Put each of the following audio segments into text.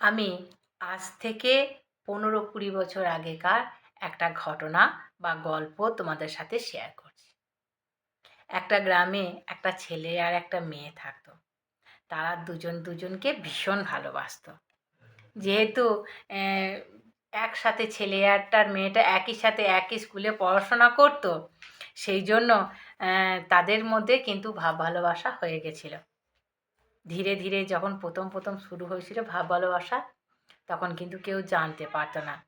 আমি আজ থেকে পনেরো কুড়ি বছর আগেকার একটা ঘটনা বা গল্প তোমাদের সাথে শেয়ার করছি। একটা গ্রামে একটা ছেলে আর একটা মেয়ে থাকতো। তারা দুজন দুজনকে ভীষণ ভালোবাসতো। যেহেতু একসাথে ছেলে আরটার মেয়েটা একই সাথে একই স্কুলে পড়াশোনা করতো, সেই জন্য তাদের মধ্যে কিন্তু ভাব ভালোবাসা হয়ে গেছিল। ধীরে ধীরে যখন প্রথম প্রথম শুরু হয়েছিল ভাব ভালোবাসা, তখন কিন্তু কেউ জানতে পারতো না।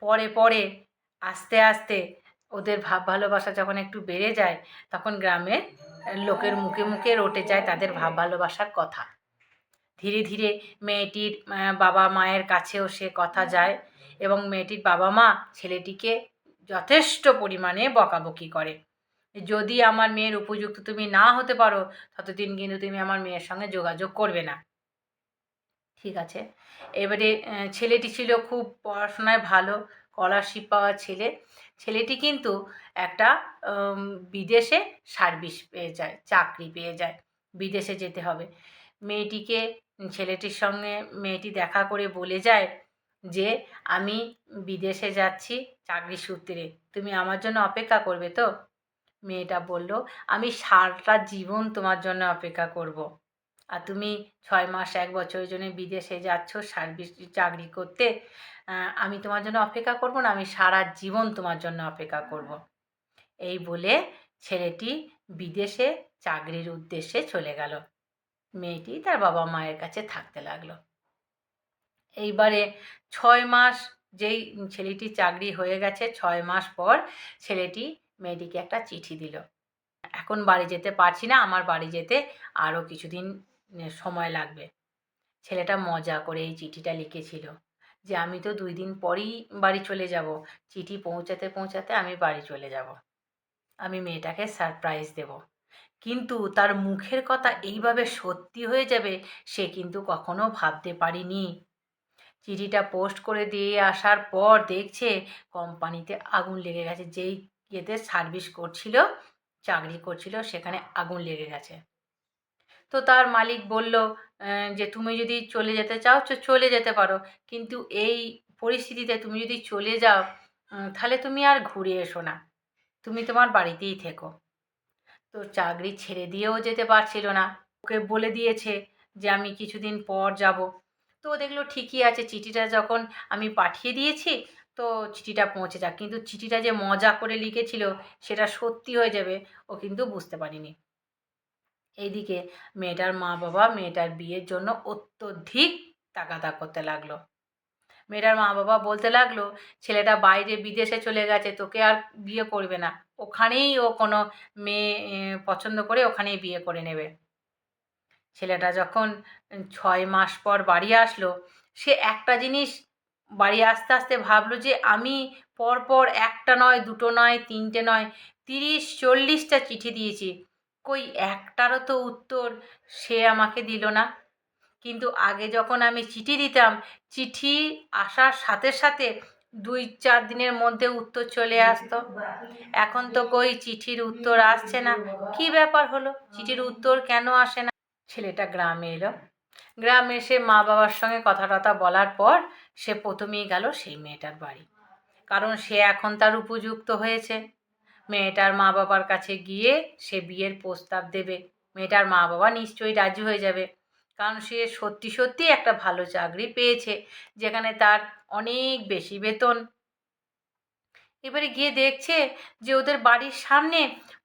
পরে পরে আস্তে আস্তে ওদের ভাব ভালোবাসা যখন একটু বেড়ে যায়, তখন গ্রামের লোকের মুখে মুখে রটে যায় তাদের ভাব ভালোবাসার কথা। ধীরে ধীরে মেয়েটির বাবা মায়ের কাছেও সে কথা যায় এবং মেয়েটির বাবা মা ছেলেটিকে যথেষ্ট পরিমাণে বকাবকি করে। যদি আমার মেয়ের উপযুক্ত তুমি না হতে পারো, ততদিন কিন্তু তুমি আমার মেয়ের সঙ্গে যোগাযোগ করবে না। ঠিক আছে? এবারে ছেলেটি ছিল খুব পড়াশোনায় ভালো, স্কলারশিপ পাওয়া ছেলে। ছেলেটি কিন্তু একটা বিদেশে সার্ভিস পেয়ে যায়, চাকরি পেয়ে যায়, বিদেশে যেতে হবে। মেয়েটিকে, ছেলেটির সঙ্গে মেয়েটি দেখা করে বলে যায় যে, আমি বিদেশে যাচ্ছি চাকরি সূত্রে, তুমি আমার জন্য অপেক্ষা করবে তো? মেয়েটা বলল, আমি সারাটা জীবন তোমার জন্য অপেক্ষা করব। আর তুমি ছয় মাস, এক বছরের জন্য বিদেশে যাচ্ছ, সার্ভিস চাকরি করতে আমি তোমার জন্য অপেক্ষা করব না, আমি সারা জীবন তোমার জন্য অপেক্ষা করব। এই বলে ছেলেটি বিদেশে চাকরির উদ্দেশ্যে চলে গেল মেয়েটি তার বাবা মায়ের কাছে থাকতে লাগল এইবারে ছয় মাস যেই ছেলেটি চাকরি হয়ে গেছে, ছয় মাস পর ছেলেটি মেয়েটিকে একটা চিঠি দিল। এখন বাড়ি যেতে পারছি না, আমার বাড়ি যেতে আরও কিছুদিন সময় লাগবে। ছেলেটা মজা করে এই চিঠিটা লিখেছিল যে, আমি তো দুই দিন পরেই বাড়ি চলে যাব। চিঠি পৌঁছাতে পৌঁছাতে আমি বাড়ি চলে যাব। আমি মেয়েটাকে সারপ্রাইজ দেব। কিন্তু তার মুখের কথা এইভাবে সত্যি হয়ে যাবে সে কিন্তু কখনো ভাবতে পারিনি। চিঠিটা পোস্ট করে দিয়ে আসার পর দেখছে কোম্পানিতে আগুন লেগে গেছে, যেই ইয়েতে সার্ভিস করছিল, চাকরি করছিল, সেখানে আগুন লেগে গেছে। তো তার মালিক বলল যে তুমি যদি চলে যেতে চাও, তো চলে যেতে পারো। কিন্তু এই পরিস্থিতিতে তুমি যদি চলে যাও তাহলে তুমি আর ঘুরে এসো না। তুমি তোমার বাড়িতেই থেকো। তো চাকরি ছেড়ে দিয়েও যেতে পারছিল না। ওকে বলে দিয়েছে যে, আমি কিছুদিন পর যাব। তো দেখল ঠিকই আছে, চিঠিটা যখন আমি পাঠিয়ে দিয়েছি তো চিঠিটা পৌঁছে যাক। কিন্তু চিঠিটা যে মজা করে লিখেছিল, সেটা সত্যি হয়ে যাবে, ও কিন্তু বুঝতে পারিনি। এইদিকে মেয়েটার মা বাবা মেয়েটার বিয়ের জন্য অত্যধিক তাগাদা করতে লাগল। মেয়েটার মা বাবা বলতে লাগল, ছেলেটা বাইরে বিদেশে চলে গেছে, তোকে আর বিয়ে করবে না। ওখানেই ও কোনো মেয়ে পছন্দ করে ওখানেই বিয়ে করে নেবে। ছেলেটা যখন ছয় মাস পর বাড়ি আসলো, সে একটা জিনিস বাড়ি আসতে আসতে ভাবলো যে আমি পরপর একটা নয়, দুটো নয়, তিনটে নয়, তিরিশ, চল্লিশটা চিঠি দিয়েছি। কই, একটারও তো উত্তর সে আমাকে দিল না। কিন্তু আগে যখন আমি চিঠি দিতাম, চিঠি আসার সাথে সাথে দুই, চার দিনের মধ্যে উত্তর চলে আসতো। এখন তো কই, চিঠির উত্তর আসছে না। কি ব্যাপার হলো? চিঠির উত্তর কেন আসে না? ছেলেটা গ্রামে এলো। গ্রামে এসে মা বাবার সঙ্গে কথা টথা বলার পর সে প্রথমেই গেল সেই মেয়েটার বাড়ি। কারণ সে এখন তার উপযুক্ত হয়েছে। মেয়েটার মা বাবার কাছে গিয়ে সে বিয়ের প্রস্তাব দেবে। মেয়েটার মা বাবা নিশ্চয়ই রাজি হয়ে যাবে। কারণ সে সত্যি সত্যি একটা ভালো চাকরি পেয়েছে, যেখানে তার অনেক বেশি বেতন। এবারে গিয়ে দেখছে যে ওদের বাড়ির সামনে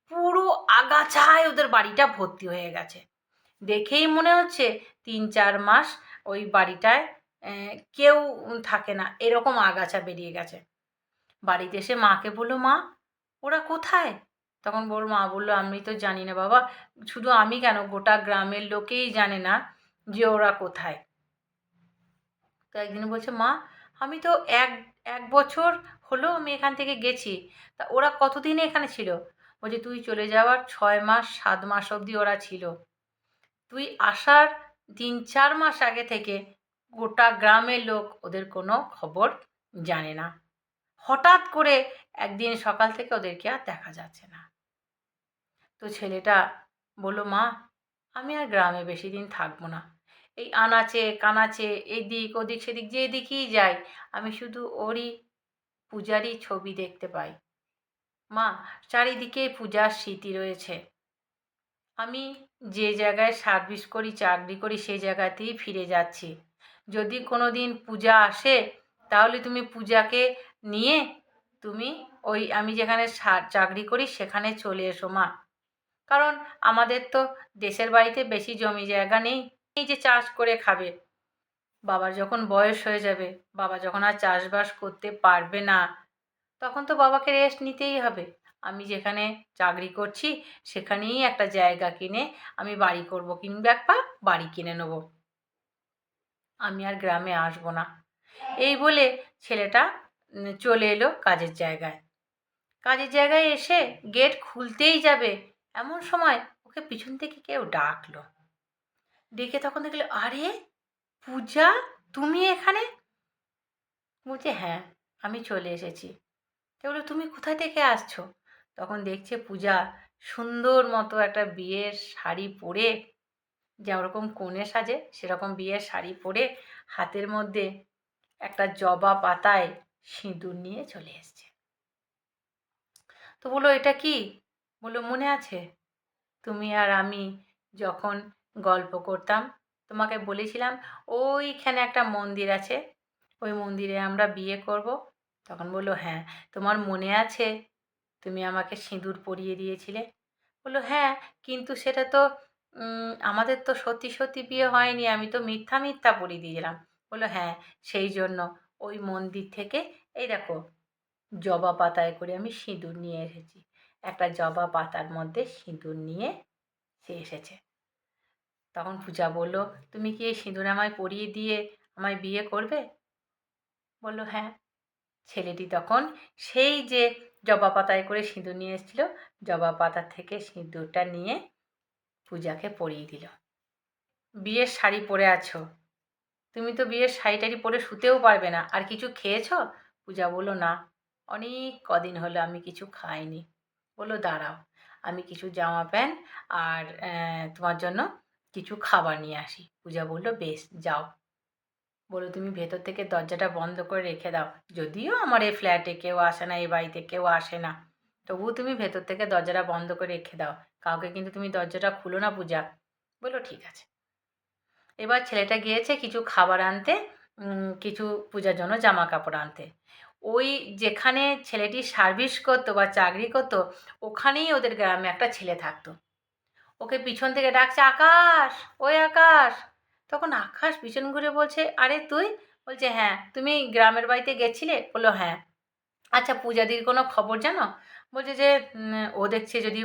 পুরো আগাছায় ওদের বাড়িটা ভর্তি হয়ে গেছে। দেখেই মনে হচ্ছে তিন চার মাস ওই বাড়িটায় কেউ থাকে না। এরকম আগাছা বেরিয়ে গেছে। বাড়িতে এসে মাকে বলল, মা, ওরা কোথায়? তখন বল মা বলল, আমি তো জানি না বাবা। শুধু আমি কেন? গোটা গ্রামের লোকেই জানে না যে ওরা কোথায়। তো একদিন বলছে, মা, আমি তো এক এক বছর হলো আমি এখান থেকে গেছি। তা ওরা কতদিন এখানে ছিল? বলছে, তুই চলে যাওয়ার ছয় মাস, সাত মাস অবধি ওরা ছিল। তুই আসার তিন, চার মাস আগে থেকে গোটা গ্রামের লোক ওদের কোনো খবর জানে না। হঠাৎ করে একদিন সকাল থেকে ওদেরকে আর দেখা যাচ্ছে না। তো ছেলেটা বলল, মা, আমি আর গ্রামে বেশি দিন থাকব না। এই আনাচে, কানাচে, এদিক, ওদিক, সেদিক যেদিকেই যাই, আমি শুধু ওরই পূজারই ছবি দেখতে পাই। মা চারিদিকে পূজার স্মৃতি রয়েছে। আমি যে জায়গায় সার্ভিস করি, চাকরি করি, সেই জায়গাতেই ফিরে যাচ্ছি। যদি কোনো দিন পূজা আসে, তাহলে তুমি পূজাকে নিয়ে তুমি ওই আমি যেখানে চাকরি করি সেখানে চলে এসো মা। কারণ আমাদের তো দেশের বাড়িতে বেশি জমি জায়গা নেই, এই যে চাষ করে খাবে। বাবার যখন বয়স হয়ে যাবে, বাবা যখন আর চাষবাস করতে পারবে না, তখন তো বাবাকে রেস্ট নিতেই হবে। আমি যেখানে চাকরি করছি, সেখানেই একটা জায়গা কিনে আমি বাড়ি করব কিংবা একটা বাড়ি কিনে নেব। আমি আর গ্রামে আসব না। এই বলে ছেলেটা চলে এলো কাজের জায়গায়। কাজের জায়গায় এসে গেট খুলতেই যাবে, এমন সময় ওকে পিছন থেকে কেউ ডাকলো। ডেকে তখন দেখল, আরে, পূজা, তুমি এখানে? বলছে হ্যাঁ আমি চলে এসেছি। বলল, তুমি কোথায় থেকে আসছো? তখন দেখছে পূজা সুন্দর মতো একটা বিয়ের শাড়ি পরে যেরকম কনে সাজে, সেরকম বিয়ের শাড়ি পরে হাতের মধ্যে একটা জবা পাতায় সিঁদুর নিয়ে চলে এসছে। তো বলল এটা কি? বলল মনে আছে? তুমি আর আমি যখন গল্প করতাম, তোমাকে বলেছিলাম, ওইখানে একটা মন্দির আছে, ওই মন্দিরে আমরা বিয়ে করব। তখন বলল হ্যাঁ তোমার মনে আছে? তুমি আমাকে সিঁদুর পরিয়ে দিয়েছিলে? বলল হ্যাঁ কিন্তু সেটা তো আমাদের তো সত্যি সত্যি বিয়ে হয়নি, আমি তো মিথ্যা মিথ্যা পরিয়ে দিয়েছিলাম। বলল হ্যাঁ সেই জন্য ওই মন্দির থেকে, এই দেখো, জবা পাতায় করে আমি সিঁদুর নিয়ে এসেছি। একটা জবা পাতার মধ্যে সিঁদুর নিয়ে সে এসেছে। তখন পূজা বলল, তুমি কি এই সিঁদুর আমায় পরিয়ে দিয়ে আমায় বিয়ে করবে? বলল হ্যাঁ। ছেলেটি তখন সেই যে জবা পাতায় করে সিঁদুর নিয়ে এসেছিল, জবা পাতা থেকে সিঁদুরটা নিয়ে পূজাকে পরিয়ে দিল। বিয়ের শাড়ি পরে আছো? তুমি তো বিয়ের শাড়ি টাড়ি পরে শুতেও পারবে না। আর কিছু খেয়েছো? পূজা বলল, না। অনেক কদিন হলো আমি কিছু খাইনি। বলল, দাঁড়াও, আমি কিছু জামা প্যান্ট আর তোমার জন্য কিছু খাবার নিয়ে আসি। পূজা বলল, বেশ, যাও। বলো তুমি ভেতর থেকে দরজাটা বন্ধ করে রেখে দাও। যদিও আমার এই ফ্ল্যাটে কেউ আসে না, এই বাড়িতে কেউ আসে না, তবুও তুমি ভেতর থেকে দরজাটা বন্ধ করে রেখে দাও। কাউকে কিন্তু তুমি দরজাটা খুলো না, পূজা। বলল, ঠিক আছে। এবার ছেলেটা গিয়েছে কিছু খাবার আনতে কিছু পূজার জন্য জামা কাপড় আনতে। ওই যেখানে ছেলেটি সার্ভিস করতো বা চাকরি করতো, ওখানেই ওদের গ্রামে একটা ছেলে থাকতো। ওকে পিছন থেকে ডাকছে, আকাশ! ওই আকাশ! তখন আকাশ পিছন ঘুরে বলছে, আরে তুই? বলছে হ্যাঁ। তুমি গ্রামের বাড়িতে গেছিলে? বলল হ্যাঁ। আচ্ছা পূজাদির কোনো খবর জানো? বলছে যে ও দেখছে যদি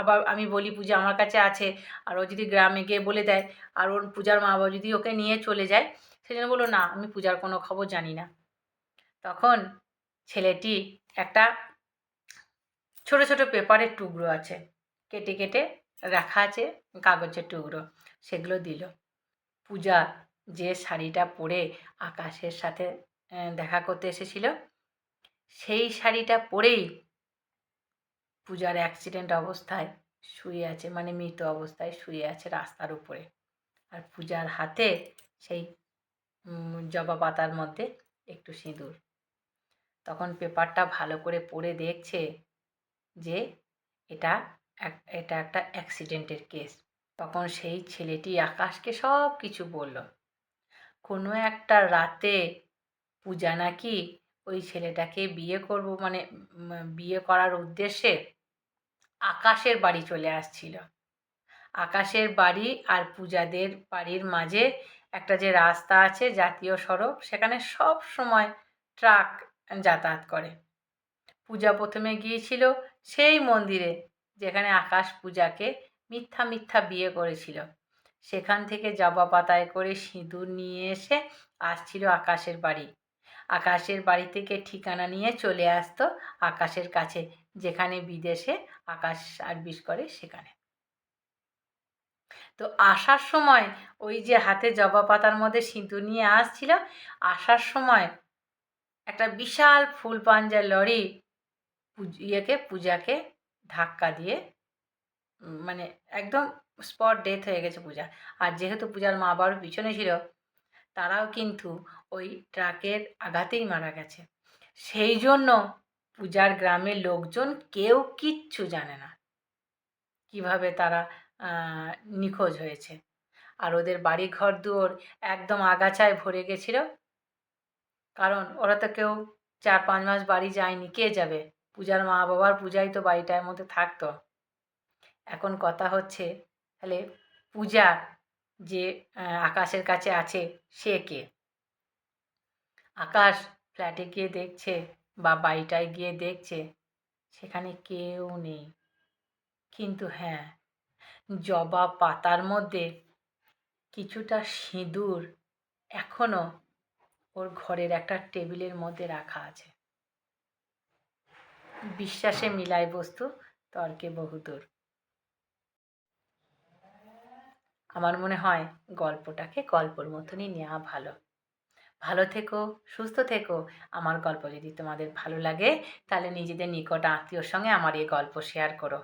আবার আমি বলি পূজা আমার কাছে আছে, আর ও যদি গ্রামে গিয়ে বলে দেয়, আর ওর পূজার মা বাবা যদি ওকে নিয়ে চলে যায়, সেজন্য বলল, না, আমি পূজার কোনো খবর জানি না। তখন ছেলেটি একটা ছোট ছোট পেপারের টুকরো আছে, কেটে কেটে রাখা আছে, কাগজের টুকরো, সেগুলো দিল। পূজা যে শাড়িটা পরে আকাশের সাথে দেখা করতে এসেছিল সেই শাড়িটা পরেই পূজার অ্যাক্সিডেন্ট অবস্থায় শুয়ে আছে মানে মৃত অবস্থায় শুয়ে আছে রাস্তার উপরে। আর পূজার হাতে সেই জবা পাতার মধ্যে একটু সিঁদুর। তখন পেপারটা ভালো করে পড়ে দেখছে যে এটা এটা একটা অ্যাক্সিডেন্টের কেস তখন সেই ছেলেটি আকাশকে সব কিছু বলল, কোনো একটা রাতে পূজা নাকি ওই ছেলেটাকে বিয়ে করব মানে বিয়ে করার উদ্দেশ্যে আকাশের বাড়ি চলে আসছিল। আকাশের বাড়ি আর পূজাদের বাড়ির মাঝে একটা যে রাস্তা আছে, জাতীয় সড়ক, সেখানে সব সময় ট্রাক যাতায়াত করে। পূজা প্রথমে গিয়েছিল সেই মন্দিরে, যেখানে আকাশ পূজাকে মিথ্যা মিথ্যা বিয়ে করেছিল। সেখান থেকে জবা পাতায় করে সিঁদুর নিয়ে এসে আসছিল আকাশের বাড়ি। আকাশের বাড়ি থেকে ঠিকানা নিয়ে চলে আসতো আকাশের কাছে, যেখানে বিদেশে আকাশ সার্ভিস করে সেখানে। তো আসার সময় ওই যে হাতে জবা পাতার মধ্যে সিঁদুর নিয়ে আসছিল, আসার সময় একটা বিশাল ফুল পাঞ্জার লরি ইয়েকে, পূজাকে ধাক্কা দিয়ে মানে একদম স্পট ডেথ হয়ে গেছে পূজা। আর যেহেতু পূজার মা বাবার পিছনে ছিল, তারাও কিন্তু ওই ট্রাকের আঘাতেই মারা গেছে। সেই জন্য পূজার গ্রামের লোকজন কেউ কিচ্ছু জানে না কীভাবে তারা নিখোঁজ হয়েছে। আর ওদের বাড়ি ঘর দুয়ার একদম আগাছায় ভরে গেছিল। কারণ ওরা তো কেউ চার পাঁচ মাস বাড়ি যায়নি, কে যাবে? পূজার মা বাবার পূজাই তো বাড়িটার মধ্যে থাকতো। এখন কথা হচ্ছে, তাহলে পূজা যে আকাশের কাছে আছে, সে কে? আকাশ ফ্ল্যাটে গিয়ে দেখছে বা বাড়িটায় গিয়ে দেখছে সেখানে কেউ নেই। কিন্তু হ্যাঁ জবা পাতার মধ্যে কিছুটা সিঁদুর এখনও ওর ঘরের একটা টেবিলের মধ্যে রাখা আছে। বিশ্বাসে মিলায় বস্তু, তর্কে বহুদূর। আমার মনে হয় গল্পটাকে গল্পর মতনই নেওয়া ভালো। ভালো থেকো, সুস্থ থেকো। আমার গল্প যদি তোমাদের ভালো লাগে, তাহলে নিজেদের নিকট আত্মীয়র সঙ্গে আমার এই গল্প শেয়ার করো।